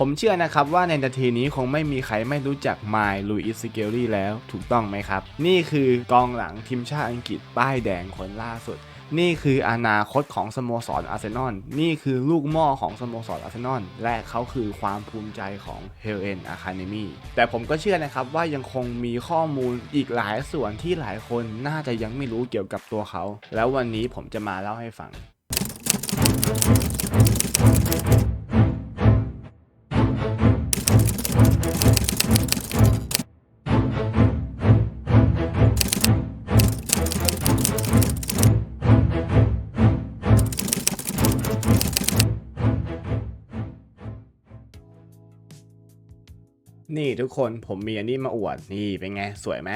ผมเชื่อนะครับว่าในนาทีนี้คงไม่มีใครไม่รู้จักไมล์ลุยส์สเกลลี่แล้วถูกต้องไหมครับ นี่คือกองหลังทีมชาติอังกฤษป้ายแดงคนล่าสุด นี่คืออนาคตของสโมสรอาร์เซนอลนี่คือลูกหม่อของสโมสรอาร์เซนอลและเขาคือความภูมิใจของเฮลเอ็นอะคาเดมีแต่ผมก็เชื่อนะครับว่ายังคงมีข้อมูลอีกหลายส่วนที่หลายคนน่าจะยังไม่รู้เกี่ยวกับตัวเขา แล้ววันนี้ผมจะมาเล่าให้ฟัง นี่ทุกคนผมมีอันนี้มาอวดนี่เป็นไงสวยไหม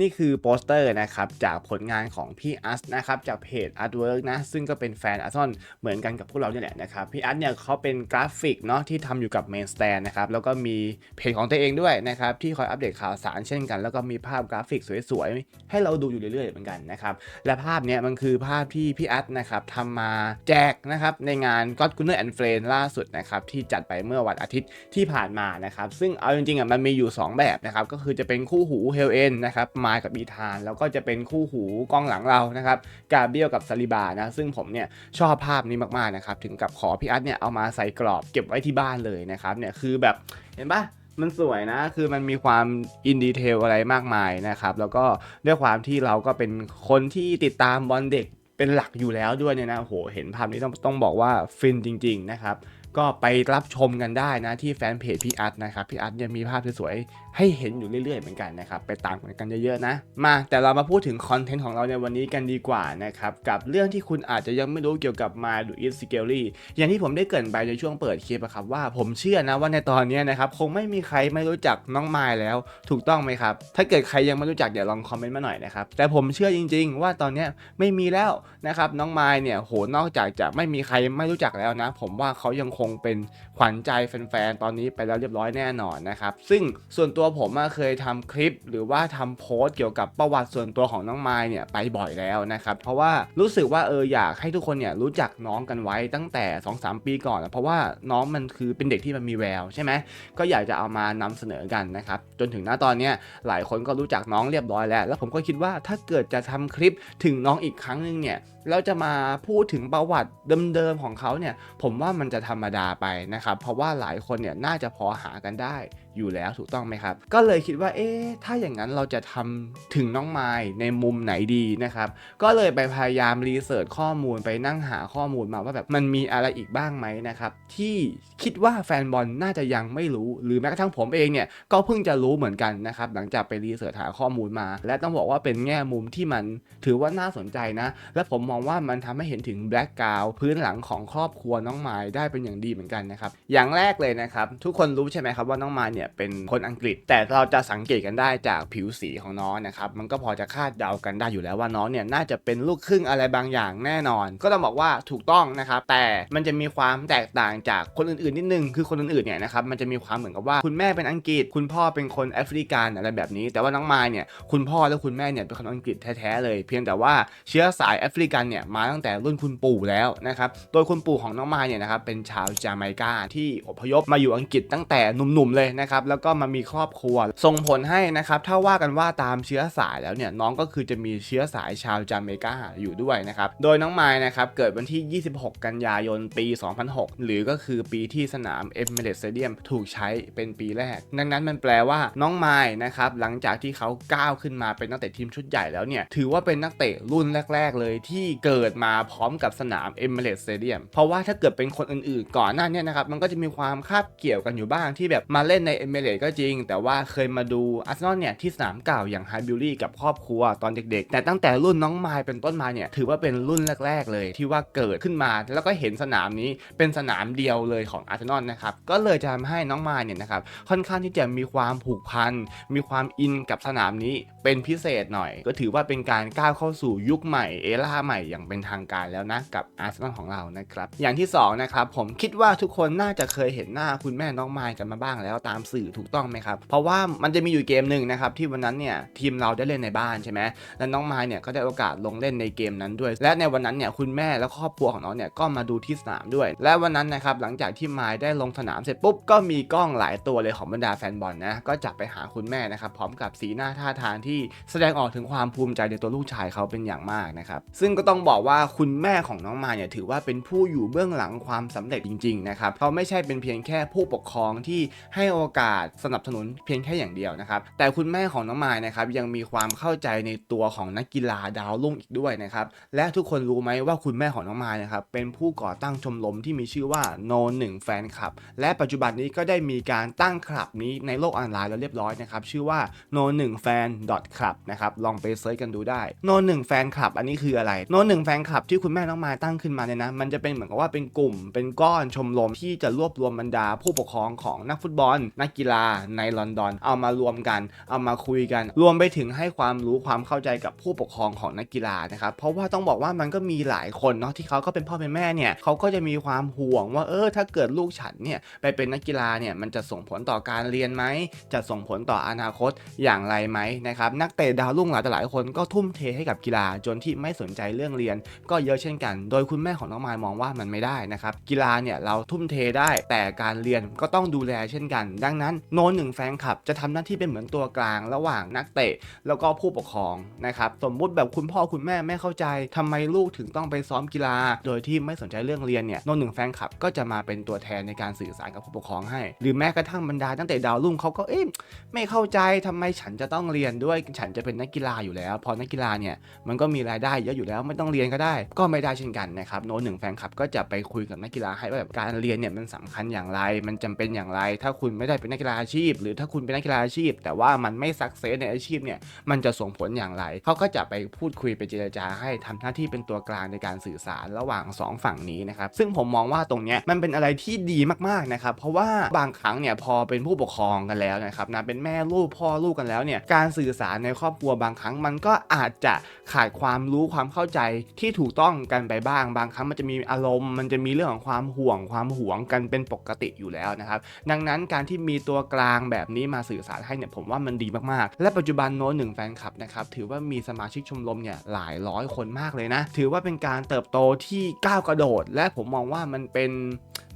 นี่คือโปสเตอร์นะครับจากผลงานของพี่อัสนะครับจากเพจ Artwork นะซึ่งก็เป็นแฟนอาร์ซอนเหมือนกันกับพวกเราเนี่ยแหละนะครับพี่อัสเนี่ยเขาเป็นกราฟิกเนาะที่ทำอยู่กับ Main Stand นะครับแล้วก็มีเพจของตัวเองด้วยนะครับที่คอยอัปเดตข่าวสารเช่นกัน แล้วก็มีภาพกราฟิกสวยๆ ให้เราดูอยู่เรื่อยๆเหมือนกันนะครับและภาพเนี้ยมันคือภาพที่พี่อัสนะครับทำมาแจกนะครับในงาน God Gunner and Friends ล่าสุดนะครับที่จัดไปเมื่อวันอาทิตย์ที่ผ่านมานะครับซึ่งเอาจริงๆอะมันมีอยู่ 2 แบบนะครับก็คือจะเป็นคู่หูเฮลเอ็นนะครับมากับอีธาน แล้วก็จะเป็นคู่หูกองหลังเรานะครับกาเบียลกับซาลิบานะซึ่งผมเนี่ยชอบภาพนี้มากๆนะครับถึงกับขอพี่อัสเนี่ยเอามาใส่กรอบเก็บไว้ที่บ้านเลยนะครับเนี่ยคือแบบเห็นปะมันสวยนะ คือมันมีความอินดีเทลอะไรมากมายนะครับ แล้วก็ด้วยความที่เราก็เป็นคนที่ติดตามบอลเด็กเป็นหลักอยู่แล้วด้วยเนี่ยนะโหเห็นภาพนี้ต้องต้องบอกว่าฟินจริง ๆ นะครับ ก็ไปรับชมกันได้นะที่แฟนเพจพี่อัดนะครับพี่อัดเนี่ยมีภาพสวยๆให้เห็นอยู่เรื่อยๆเหมือนกันนะครับไปตามกันเยอะๆนะมาแต่เรามาพูดถึงคอนเทนต์ของเราในวันนี้กันดีกว่านะครับกับเรื่องที่คุณอาจจะยังไม่รู้เกี่ยวกับ My d u It s c a l y อย่างที่ผมได้เกรินไปในช่วงเปิดคลิปอะครับว่าผมเชื่อนะว่าในตอนนี้นะครับคงไม่มีใครไม่รู้จักน้องไมล์แล้วถูกต้องไหมครับถ้าเกิดใครยังไม่รู้จักเดี๋ยวลองคอมเมนต์มาหน่อยนะครับแต่ผมเชื่อจริง ๆ ว่าตอนนี้ไม่มีแล้วนะครับน้องไมล์เนี่ยโหนอกจากจะไม่มีใครไม่รู้จักแล้วนะ ผมว่าเขายังคงเป็นขวัญใจแฟนๆ ตอนนี้ไปแล้วเรียบร้อยแน่นอนนะครับ ซึ่งส่วนตัวผมเคยทำคลิปหรือว่าทำโพสต์เกี่ยวกับประวัติส่วนตัวของน้องไมล์เนี่ยไปบ่อยแล้วนะครับ เพราะว่ารู้สึกว่าเอออยากให้ทุกคนเนี่ยรู้จักน้องกันไว้ตั้งแต่ 2-3 ปีก่อนนะเพราะว่าน้องมันคือเป็นเด็กที่มันมีแววใช่ไหมก็อยากจะเอามานำเสนอกันนะครับ จนถึงหน้าตอนนี้หลายคนก็รู้จักน้องเรียบร้อยแล้ว แล้วผมก็คิดว่าถ้าเกิดจะทำคลิปถึงน้องอีกครั้งหนึงเนี่ยแล้วจะมาพูดถึงประวัติเดิมๆของเขาเนี่ยผมว่ามันจะธรรมดาไปนะครับ เพราะว่าหลายคนเนี่ยน่าจะพอหากันได้อยู่แล้วถูกต้องไหมครับ ก็เลยคิดว่าเอ๊ะถ้าอย่างนั้นเราจะทำถึงน้องไม้ในมุมไหนดีนะครับ ก็เลยไปพยายามรีเสิร์ชข้อมูลไปนั่งหาข้อมูลมาว่าแบบมันมีอะไรอีกบ้างไหมนะครับที่คิดว่าแฟนบอลน่าจะยังไม่รู้ หรือแม้กระทั่งผมเองเนี่ยก็เพิ่งจะรู้เหมือนกันนะครับหลังจากไปรีเสิร์ชหาข้อมูลมา และต้องบอกว่าเป็นแง่มุมที่มันถือว่าน่าสนใจนะ และผมมองว่ามันทำให้เห็นถึงแบล็กกราวพื้นหลังของครอบครัวน้องไม้ได้เป็นอย่างดีเหมือนกันนะครับอย่างแรกเลยนะครับทุกคนรู้ใช่ไหมครับว่าน้องไม้เนี่ยเป็นคนอังกฤษ แต่เราจะสังเกตกันได้จากผิวสีของน้องนะครับมันก็พอจะคาดเดากันได้อยู่แล้วว่าน้องเนี่ยน่าจะเป็นลูกครึ่งอะไรบางอย่างแน่นอน ก็ต้องบอกว่าถูกต้องนะครับแต่มันจะมีความแตกต่างจากคนอื่นๆนิดนึงคือคนอื่นๆเนี่ยนะครับมันจะมีความเหมือนกับว่าคุณแม่เป็นอังกฤษ คุณพ่อเป็นคนแอฟริกันอะไรแบบนี้ แต่ว่าน้องไม้เนี่ยคุณพ่อและคุณแม่เนี่ยเป็นคนอังกฤษแท้ๆเลย เพียงแต่ว่าเชื้อสายแอฟริกันเนี่ยมาตั้งแต่รุ่นคุณปู่แล้วนะครับโดยคุณปู่ของน้องไม้เนี่ยนะครับเป็นชาวจาเมกาที่อพยพมาอยู่อังกฤษตั้งแต่หนุ่มๆเลยนะครับแล้วก็มามีครอบครัว ส่งผลให้นะครับถ้าว่ากันว่าตามเชื้อสายแล้วเนี่ยน้องก็คือจะมีเชื้อสายชาวจาเมกาอยู่ด้วยนะครับโดยน้องไม้นะครับเกิดวันที่ 26 กันยายนปี 2006 หรือก็คือปีที่สนามเอเมเรตสเตเดียมถูกใช้เป็นปีแรก ดังนั้นมันแปลว่าน้องไม้นะครับหลังจากที่เขาก้าวขึ้นมาเป็นนักเตะทีมชุดใหญ่แล้วเนี่ยถือว่าเป็นนักเตะรุ่นแรก ๆ เลยที่เกิดมาพร้อมกับสนามเอเมเรตสเตเดียมเพราะว่าถ้าเกิดเป็นคนอื่นๆ ก่อนหน้านี้นะครับมันก็จะมีความคาบเกี่ยวกันอยู่บ้างที่แบบมาเล่นในเอเมเรตก็จริง แต่ว่าเคยมาดูอาร์เซนอลเนี่ยที่สนามเก่าอย่างไฮบิลลี่กับครอบครัวตอนเด็กๆ แต่ตั้งแต่รุ่นน้องไมล์เป็นต้นมาเนี่ยถือว่าเป็นรุ่นแรก ๆ เลยที่ว่าเกิดขึ้นมา แล้วก็เห็นสนามนี้เป็นสนามเดียวเลยของอาร์เซนอลนะครับก็เลยจะทำให้น้องไมล์เนี่ยนะครับค่อนข้างที่จะมีความผูกพันมีความอินกับสนามนี้เป็นพิเศษหน่อย ก็ถือว่าเป็นการก้าวเข้าสู่ยุคใหม่เอราใหม่อย่างเป็นทางการแล้วนะกับอาร์เซนอลของเรานะครับอย่างที่สองนะครับผมคิดว่าทุกคนน่าจะเคยเห็นหน้าคุณแม่น้องไมล์กันมาบ้างแล้วตามสื่อถูกต้องไหมครับ เพราะว่ามันจะมีอยู่เกมหนึ่งนะครับที่วันนั้นเนี่ยทีมเราได้เล่นในบ้านใช่ไหมและน้องไมายเนี่ยก็ได้โอกาสลงเล่นในเกมนั้นด้วย และในวันนั้นเนี่ยคุณแม่และครอบครัวของน้องเนี่ยก็มาดูที่สนามด้วย และวันนั้นนะครับหลังจากที่ไมายได้ลงสนามเสร็จปุ๊บก็มีกล้องหลายตัวเลยของบรรดาแฟนบอลนะก็จับไปหาคุณแม่นะครับพร้อมกับสีหน้าท่าทางที่แสดงออกถึงความภูมิใจในตัวลูกชายเขาเป็นอย่างมากนะครับซึ่งก็ต้องบอกว่าคุณแม่ของน้องมาเนี่ยถือว่าเป็นผู้อยู่เบื้องหลังความสำเร็จจริงๆนะครับเขาไม่ใช่เป็นเพียงแค่ผู้ปกครองที่ให้โอกาสสนับสนุนเพียงแค่อย่างเดียวนะครับ แต่คุณแม่ของน้องมายนะครับยังมีความเข้าใจในตัวของนักกีฬาดาวรุ่งอีกด้วยนะครับ และทุกคนรู้ไหมว่าคุณแม่ของน้องมายนะครับเป็นผู้ก่อตั้งชมรมที่มีชื่อว่า No 1 Fan Club และปัจจุบันนี้ก็ได้มีการตั้งคลับนี้ในโลกออนไลน์แล้วเรียบร้อยนะครับชื่อว่า no 1 fan club นะครับลองไปเซิร์ชกันดูได้ no 1 fan club อันนี้คืออะไร no 1 fan club ที่คุณแม่น้องมายตั้งขึ้นมาเนี่ยนะมันจะเป็นเหมือนกับว่าเป็นกลุ่มเป็นก้อนชมรมที่จะรวบรวมบรรดาผู้ปกครองของนักฟุตบอล นักกีฬาในลอนดอน เอามารวมกัน เอามาคุยกัน รวมไปถึงให้ความรู้ความเข้าใจกับผู้ปกครองของนักกีฬานะครับ เพราะว่าต้องบอกว่ามันก็มีหลายคนเนาะที่เขาก็เป็นพ่อเป็นแม่เนี่ยเขาก็จะมีความห่วงว่าเออถ้าเกิดลูกฉันเนี่ยไปเป็นนักกีฬาเนี่ยมันจะส่งผลต่อการเรียนไหม จะส่งผลต่ออนาคตอย่างไรไหมนะครับนักเตะดาวรุ่งหลายต่หลายคนก็ทุ่มเทให้กับกีฬาจนที่ไม่สนใจเรื่องเรียน ก็เยอะเช่นกัน โดยคุณแม่ของน้องมายมองว่ามันไม่ได้นะครับกีฬาเนี่ยเราทุ่มเทได้แต่การเรียนก็ต้องดูแลเช่นกันดังนั้นโนหนึ่งแฟนคลับจะทำหน้าที่เป็นเหมือนตัวกลาง ระหว่างนักเตะ แล้วก็ผู้ปกครองนะครับสมมุติแบบคุณพ่อคุณแม่ไม่เข้าใจทำไมลูกถึงต้องไปซ้อมกีฬา โดยที่ไม่สนใจเรื่องเรียนเนี่ยโนหนึ่งแฟนคลับก็จะมาเป็นตัวแทนในการสื่อสารกับผู้ปกครองให้ หรือแม้กระทั่งบรรดาตั้งแต่ดาวรุ่งเขาก็เอ๊ะไม่เข้าใจทำไมฉันจะต้องเรียนด้วยฉันจะเป็นนักกีฬาอยู่แล้ว พอนักกีฬาเนี่ยมันก็มีรายได้เยอะอยู่แล้วไม่ต้องเรียนก็ได้ ก็ไม่ได้เช่นกันนะครับโนหนึ่งแฟนคลับก็จะไปคุยกับนักกีฬาให้ว่าแบบการเรียนเนี่ยมันสำคัญอย่างไร มันจำเป็นอย่างไร ถ้าคุณไม่ได้เป็นนักกีฬาอาชีพ หรือถ้าคุณเป็นนักกีฬาอาชีพ แต่ว่ามันไม่สักเซสในอาชีพเนี่ยมันจะส่งผลอย่างไรเขาก็จะไปพูดคุยไปเจรจาให้ทำหน้าที่เป็นตัวกลางในการสื่อสารระหว่างสองฝั่งนี้นะครับซึ่งผมมองว่าตรงเนี้ยมันเป็นอะไรที่ดีมากๆนะครับเพราะว่าบางครั้งเนี่ยพอเป็นผู้ปกครองกันแล้วนะครับนะเป็นแม่ลูกพ่อลูกกันแล้วเนี่ยการสื่อสารในครอบครัวบางครั้งมันก็อาจจะขาดความรู้ความเข้าใจที่ถูกต้องกันไปบ้าง บางครั้งมันจะมีอารมณ์ มันจะมีเรื่องของความห่วงความหวงกันเป็นปกติอยู่แล้วนะครับดังนั้นการที่มีีตัวกลางแบบนี้มาสื่อสารให้เนี่ยผมว่ามันดีมากๆ และปัจจุบันโน้ตหนึ่งแฟนคลับนะครับถือว่ามีสมาชิกชมรมเนี่ยหลายร้อยคนมากเลยนะ ถือว่าเป็นการเติบโตที่ก้าวกระโดด และผมมองว่ามันเป็น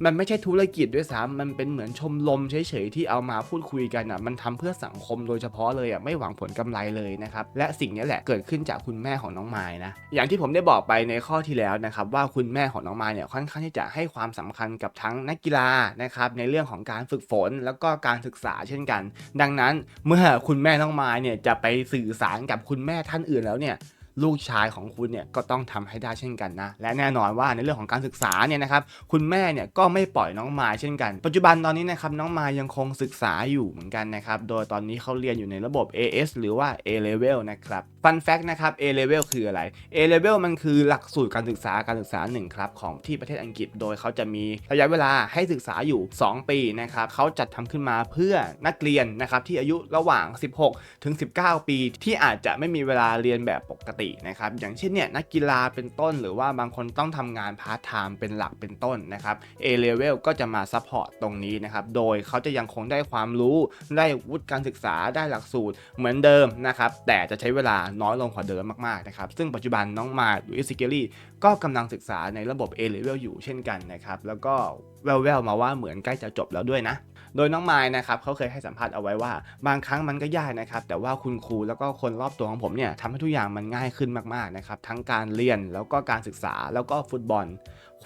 มันไม่ใช่ธุรกิจด้วยซ้ำมันเป็นเหมือนชมรมเฉยๆที่เอามาพูดคุยกันอะมันทำเพื่อสังคมโดยเฉพาะเลยอะไม่หวังผลกำไรเลยนะครับและสิ่งนี้แหละเกิดขึ้นจากคุณแม่ของน้องมายนะอย่างที่ผมได้บอกไปในข้อที่แล้วนะครับว่าคุณแม่ของน้องมายเนี่ยค่อนข้างที่จะให้ความสำคัญกับทั้งนักกีฬานะครับในเรื่องของการฝึกฝนแล้วก็การศึกษาเช่นกัน ดังนั้นเมื่อคุณแม่น้องมายเนี่ยจะไปสื่อสารกับคุณแม่ท่านอื่นแล้วเนี่ย ลูกชายของคุณเนี่ยก็ต้องทำให้ได้เช่นกันนะ และแน่นอนว่าในเรื่องของการศึกษาเนี่ยนะครับคุณแม่เนี่ยก็ไม่ปล่อยน้องมายเช่นกัน ปัจจุบันตอนนี้นะครับน้องมายยังคงศึกษาอยู่เหมือนกันนะครับโดยตอนนี้เขาเรียนอยู่ในระบบ AS หรือว่า A level นะครับ Fun fact นะครับ A level คืออะไร A level มันคือหลักสูตรการศึกษาการศึกษาหนึ่งครับของที่ประเทศอังกฤษ โดยเขาจะมีระยะเวลาให้ศึกษาอยู่ 2 ปีนะครับเขาจัดทำขึ้นมาเพื่อนักเรียนนะครับที่อายุระหว่าง 16 ถึง 19 ปี ที่อาจจะไม่มีเวลาเรียนแบบปกตินะครับอย่างเช่นเนี่ยนักกีฬาเป็นต้น หรือว่าบางคนต้องทำงานพาร์ทไทม์เป็นหลักเป็นต้นนะครับ A level ก็จะมาซัพพอร์ตตรงนี้นะครับโดยเขาจะยังคงได้ความรู้ได้วุฒิการศึกษาได้หลักสูตรเหมือนเดิมนะครับแต่จะใช้เวลาน้อยลงกว่าเดิมมากๆนะครับซึ่งปัจจุบันน้องมาหรืออิสเกลี่ก็กำลังศึกษาในระบบ A level อยู่เช่นกันนะครับแล้วก็แววๆมาว่าเหมือนใกล้จะจบแล้วด้วยนะ โดยน้องไม้นะครับเขาเคยให้สัมภาษณ์เอาไว้ว่า บางครั้งมันก็ยากนะครับ แต่ว่าคุณครูแล้วก็คนรอบตัวของผมเนี่ยทำให้ทุกอย่างมันง่ายขึ้นมากๆนะครับทั้งการเรียนแล้วก็การศึกษาแล้วก็ฟุตบอล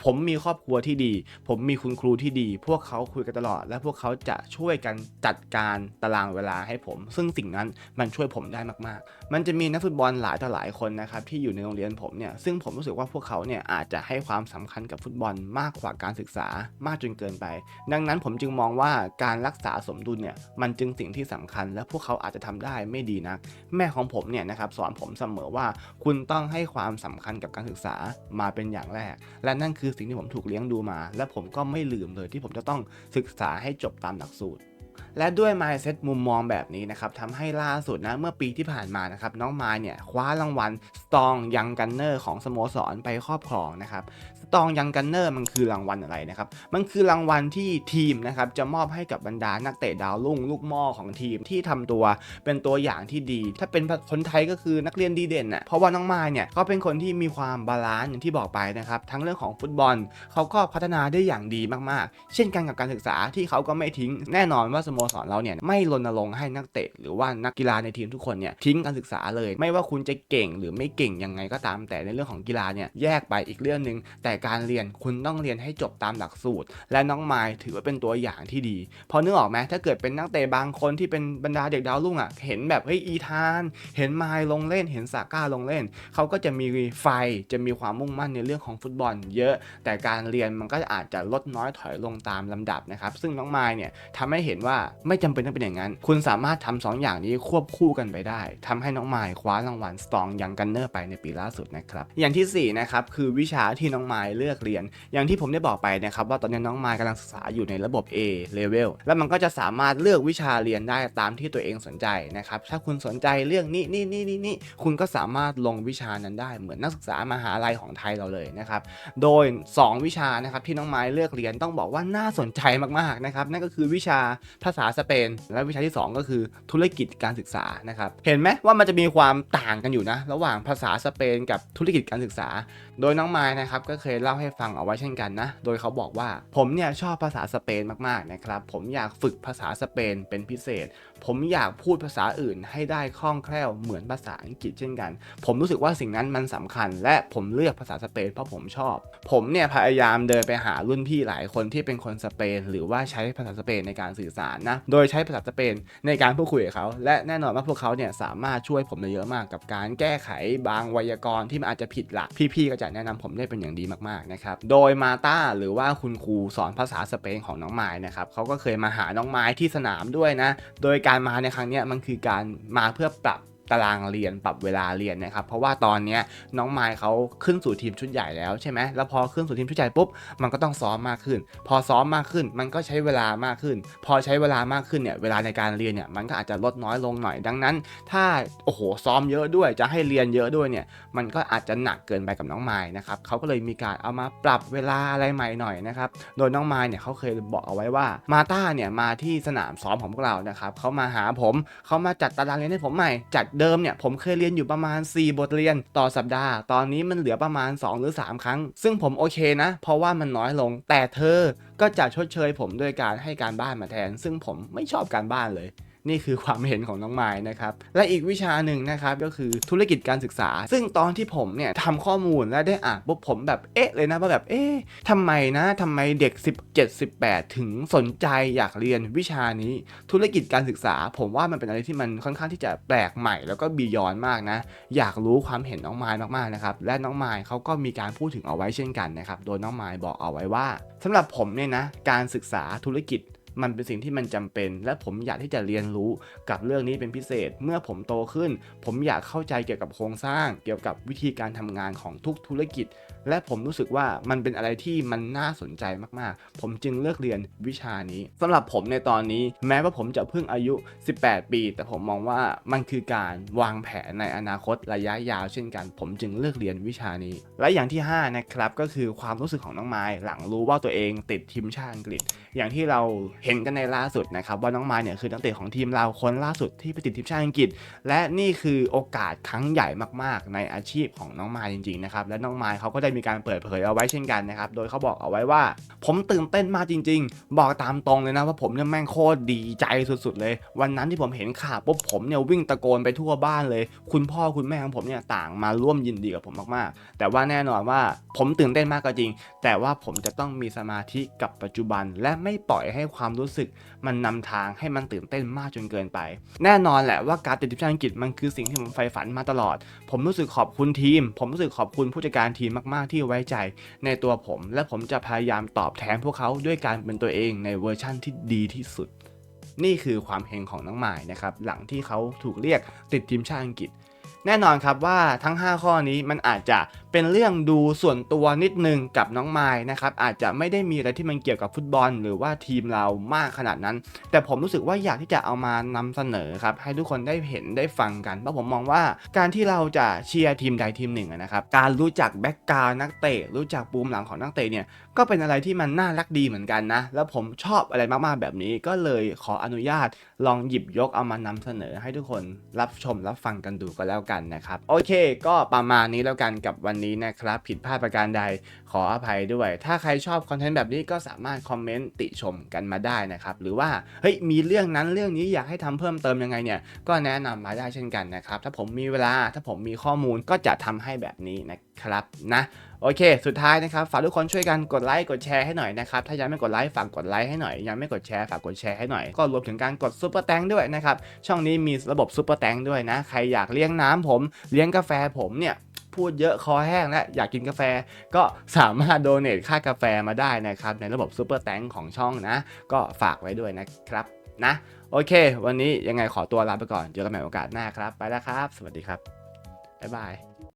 ผมมีครอบครัวที่ดี ผมมีคุณครูที่ดี พวกเขาคุยกันตลอด และพวกเขาจะช่วยกันจัดการตารางเวลาให้ผม ซึ่งสิ่งนั้นมันช่วยผมได้มากๆ มันจะมีนักฟุตบอลหลายต่อหลายคนนะครับที่อยู่ในโรงเรียนผมเนี่ยซึ่งผมรู้สึกว่าพวกเขาเนี่ยอาจจะให้ความสำคัญกับฟุตบอลมากกว่าการศึกษามากจนเกินไป ดังนั้นผมจึงมองว่าการรักษาสมดุลเนี่ยมันจึงสิ่งที่สำคัญ และพวกเขาอาจจะทำได้ไม่ดีนักแม่ของผมเนี่ยนะครับสอนผมเสมอว่าคุณต้องให้ความสำคัญกับการศึกษามาเป็นอย่างแรก และนั่นคือสิ่งที่ผมถูกเลี้ยงดูมา และผมก็ไม่ลืมเลยที่ผมจะต้องศึกษาให้จบตามหลักสูตรและด้วย mindset มุมมองแบบนี้นะครับทำให้ล่าสุดนะเมื่อปีที่ผ่านมานะครับน้องมายเนี่ยคว้ารางวัล Strong Young Gunner ของสโมสรไปครอบครองนะครับ Strong Young Gunner มันคือรางวัลอะไรนะครับ มันคือรางวัลที่ทีมนะครับจะมอบให้กับบรรดานักเตะดาวรุ่งลูกม่อของทีมที่ทำตัวเป็นตัวอย่างที่ดี ถ้าเป็นคนไทยก็คือนักเรียนดีเด่นน่ะเพราะว่าน้องมายเนี่ยเขาเป็นคนที่มีความบาลานซ์อย่างที่บอกไปนะครับทั้งเรื่องของฟุตบอลเขาก็พัฒนาได้อย่างดีมากๆ เช่นกันกับการศึกษาที่เขาก็ไม่ทิ้งแน่นอนว่าสโมสรเราเนี่ยไม่รณรงค์ให้นักเตะหรือว่านักกีฬาในทีมทุกคนเนี่ยทิ้งการศึกษาเลย ไม่ว่าคุณจะเก่งหรือไม่เก่งยังไงก็ตาม แต่ในเรื่องของกีฬาเนี่ยแยกไปอีกเรื่องหนึ่งแต่การเรียนคุณต้องเรียนให้จบตามหลักสูตร และน้องไมล์ถือว่าเป็นตัวอย่างที่ดี พอนึกออกไหมถ้าเกิดเป็นนักเตะบางคนที่เป็นบรรดาเด็กดาวรุ่งอะเห็นแบบเฮ้ยอีธาน เห็นไมล์ลงเล่น เห็นซาก้าลงเล่น เขาก็จะมีไฟจะมีความมุ่งมั่นในเรื่องของฟุตบอล เยอะ แต่การเรียนมันก็อาจจะลดน้อยถอยลงตามลำดับนะครับซึ่งน้องไมล์เนี่ยทำให้เห็นว่าไม่จำเป็นต้องเป็นอย่างนั้น คุณสามารถทำสองอย่างนี้ควบคู่กันไปได้ทำให้น้องไมล์คว้ารางวัลสตองยังกันเนอร์ไปในปีล่าสุดนะครับ อย่างที่สี่นะครับคือวิชาที่น้องไมล์เลือกเรียน อย่างที่ผมได้บอกไปนะครับว่าตอนนี้น้องไมล์กำลังศึกษาอยู่ในระบบ A level แล้วมันก็จะสามารถเลือกวิชาเรียนได้ตามที่ตัวเองสนใจนะครับถ้าคุณสนใจเรื่องนี้นี่นี่นี่นี่คุณก็สามารถลงวิชานั้นได้เหมือนนักศึกษามหาลัยของไทยเราเลยนะครับโดย 2 วิชานะครับที่น้องไม้เลือกเรียนต้องบอกว่าน่าสนใจมากๆนะครับนั่นก็คือวิชาภาษาสเปน และวิชาที่ 2 ก็คือธุรกิจการศึกษานะครับเห็นไหมว่ามันจะมีความต่างกันอยู่นะ ระหว่างภาษาสเปนกับธุรกิจการศึกษา โดยน้องไม้นะครับก็เคยเล่าให้ฟังเอาไว้เช่นกันนะโดยเขาบอกว่าผมเนี่ยชอบภาษาสเปนมากๆนะครับผมอยากฝึกภาษาสเปนเป็นพิเศษ ผมอยากพูดภาษาอื่นให้ได้คล่องแคล่วเหมือนภาษาอังกฤษเช่นกัน ผมรู้สึกว่าสิ่งนั้นมันสำคัญ และผมเลือกภาษาสเปนเพราะผมชอบ ผมเนี่ยพยายามเดินไปหารุ่นพี่หลายคนที่เป็นคนสเปน หรือว่าใช้ภาษาสเปนในการสื่อสารนะโดยใช้ภาษาสเปนในการพูดคุยกับเขา และแน่นอนว่าพวกเขาเนี่ยสามารถช่วยผมได้เยอะมากกับการแก้ไขบางไวยากรณ์ที่มันอาจจะผิดหลัก พี่ๆก็จะแนะนำผมได้เป็นอย่างดีมากๆนะครับ โดยมาตาหรือว่าคุณครูสอนภาษาสเปนของน้องไม้นะครับเขาก็เคยมาหาน้องไม้ที่สนามด้วยนะ โดยการมาในครั้งนี้มันคือการมาเพื่อปรับ ตารางเรียนปรับเวลาเรียนนะครับเพราะว่าตอนนี้น้องไมค์เขาขึ้นสู่ทีมชุดใหญ่แล้วใช่ไหมแล้วพอขึ้นสู่ทีมชุดใหญ่ปุ๊บมันก็ต้องซ้อมมากขึ้น พอซ้อมมากขึ้นมันก็ใช้เวลามากขึ้น พอใช้เวลามากขึ้นเนี่ยเวลาในการเรียนเนี่ยมันก็อาจจะลดน้อยลงหน่อยดังนั้น ถ้าโอ้โหซ้อมเยอะด้วยจะให้เรียนเยอะด้วยเนี่ยมันก็อาจจะหนักเกินไปกับน้องไมค์นะครับเขาก็เลยมีการเอามาปรับเวลาอะไรใหม่หน่อยนะครับโดยน้องไมค์เนี่ยเขาเคยบอกเอาไว้ว่ามาต้าเนี่ยมาที่สนามซ้อมของพวกเรานะครับเขามาหาผมเขามาจัดตารางเรียนให้ผมใหม่จากเดิมเนี่ยผมเคยเรียนอยู่ประมาณ 4 บทเรียนต่อสัปดาห์ ตอนนี้มันเหลือประมาณ 2 หรือ 3 ครั้ง ซึ่งผมโอเคนะ เพราะว่ามันน้อยลง แต่เธอก็จะชดเชยผมด้วยการให้การบ้านมาแทน ซึ่งผมไม่ชอบการบ้านเลย นี่คือความเห็นของน้องไม้นะครับ และอีกวิชาหนึ่งนะครับก็คือธุรกิจการศึกษา ซึ่งตอนที่ผมเนี่ยทำข้อมูลและได้อ่านปุ๊บผมแบบเอ๊ะเลยนะว่าแบบเอ๊ะทำไมนะทำไมเด็ก 17 18 ถึงสนใจอยากเรียนวิชานี้ธุรกิจการศึกษา ผมว่ามันเป็นอะไรที่มันค่อนข้างที่จะแปลกใหม่ แล้วก็บียอนมากนะ อยากรู้ความเห็นน้องไม้มากๆนะครับและน้องไม้เขาก็มีการพูดถึงเอาไว้เช่นกันนะครับโดยน้องไม้บอกเอาไว้ว่าสำหรับผมเนี่ยนะการศึกษาธุรกิจ มันเป็นสิ่งที่มันจำเป็น และผมอยากที่จะเรียนรู้กับเรื่องนี้เป็นพิเศษ เมื่อผมโตขึ้น ผมอยากเข้าใจเกี่ยวกับโครงสร้าง เกี่ยวกับวิธีการทำงานของทุกธุรกิจและผมรู้สึกว่ามันเป็นอะไรที่มันน่าสนใจมากๆ ผมจึงเลือกเรียนวิชานี้สำหรับผมในตอนนี้แม้ว่าผมจะเพิ่งอายุ 18 ปี แต่ผมมองว่ามันคือการวางแผนในอนาคตระยะยาวเช่นกัน ผมจึงเลือกเรียนวิชานี้ และอย่างที่ห้านะครับก็คือความรู้สึกของน้องไม้หลังรู้ว่าตัวเองติดทีมชาติอังกฤษ อย่างที่เราเห็นกันในล่าสุดนะครับว่าน้องไม้เนี่ยคือนักเตะของทีมเราคนล่าสุดที่ไปติดทีมชาติอังกฤษ และนี่คือโอกาสครั้งใหญ่มากๆ ในอาชีพของน้องไม้จริงๆนะครับและน้องไม้เขาก็ได้มีการเปิดเผยเอาไว้เช่นกันนะครับ โดยเขาบอกเอาไว้ว่า ผมตื่นเต้นมากจริง ๆ บอกตามตรงเลยนะว่าผมเนี่ยแม่งโคตรดีใจสุดๆเลย วันนั้นที่ผมเห็นข่าวปุ๊บผมเนี่ยวิ่งตะโกนไปทั่วบ้านเลย คุณพ่อคุณแม่ของผมเนี่ยต่างมาร่วมยินดีกับผมมากๆ แต่ว่าแน่นอนว่าผมตื่นเต้นมากก็จริง แต่ว่าผมจะต้องมีสมาธิกับปัจจุบันและไม่ปล่อยให้ความรู้สึก มันนำทางให้มันตื่นเต้นมากจนเกินไป แน่นอนแหละว่าการติดทีมชาติอังกฤษมันคือสิ่งที่ผมใฝ่ฝันมาตลอด ผมรู้สึกขอบคุณทีม ผมรู้สึกขอบคุณผู้จัดการทีมมาก ๆ ที่ไว้ใจ ในตัวผม และผมจะพยายามตอบแทนพวกเขาด้วยการเป็นตัวเองในเวอร์ชั่นที่ดีที่สุด นี่คือความเฮงของน้องหมายนะครับหลังที่เขาถูกเรียกติดทีมชาติอังกฤษแน่นอนครับว่าทั้ง 5 ข้อนี้มันอาจจะเป็นเรื่องดูส่วนตัวนิดนึงกับน้องไม้นะครับอาจจะไม่ได้มีอะไรที่มันเกี่ยวกับฟุตบอล หรือว่าทีมเรามากขนาดนั้น แต่ผมรู้สึกว่าอยากที่จะเอามานำเสนอครับให้ทุกคนได้เห็นได้ฟังกันเพราะผมมองว่าการที่เราจะเชียร์ทีมใดทีมหนึ่งนะครับการรู้จักแบ็กกราวนักเตะรู้จักปูมหลังของนักเตะเนี่ยก็เป็นอะไรที่มันน่ารักดีเหมือนกันนะแล้วผมชอบอะไรมากๆแบบนี้ก็เลยขออนุญาตลองหยิบยกเอามานำเสนอให้ทุกคนรับชมรับฟังกันดูก็แล้วกันนะครับโอเค ก็ประมาณนี้แล้วกันกับวันนี้นะครับ ผิดพลาดประการใดขออภัยด้วย ถ้าใครชอบคอนเทนต์แบบนี้ก็สามารถคอมเมนต์ติชมกันมาได้นะครับ หรือว่าเฮ้ยมีเรื่องนั้นเรื่องนี้อยากให้ทำเพิ่มเติมยังไงเนี่ยก็แนะนำมาได้เช่นกันนะครับ ถ้าผมมีเวลาถ้าผมมีข้อมูลก็จะทำให้แบบนี้นะครับนะโอเค สุดท้ายนะครับ ฝากทุกคนช่วยกันกดไลค์ กดแชร์ให้หน่อยนะครับ ถ้ายังไม่กดไลค์ฝากกดไลค์ให้หน่อย ยังไม่กดแชร์ฝากกดแชร์ให้หน่อย ก็รวมถึงการกดซุปเปอร์แตงด้วยนะครับ ช่องนี้มีระบบซุปเปอร์แตงด้วยนะ ใครอยากเลี้ยงน้ำผม เลี้ยงกาแฟผมเนี่ย พูดเยอะคอแห้งและอยากกินกาแฟ ก็สามารถโดเนทค่ากาแฟมาได้นะครับ ในระบบซูเปอร์แตงของช่องนะ ก็ฝากไว้ด้วยนะครับนะ โอเค วันนี้ยังไงขอตัวลาไปก่อนเจอกันใหม่โอกาสหน้าครับ ไปแล้วครับ สวัสดีครับบ๊ายบาย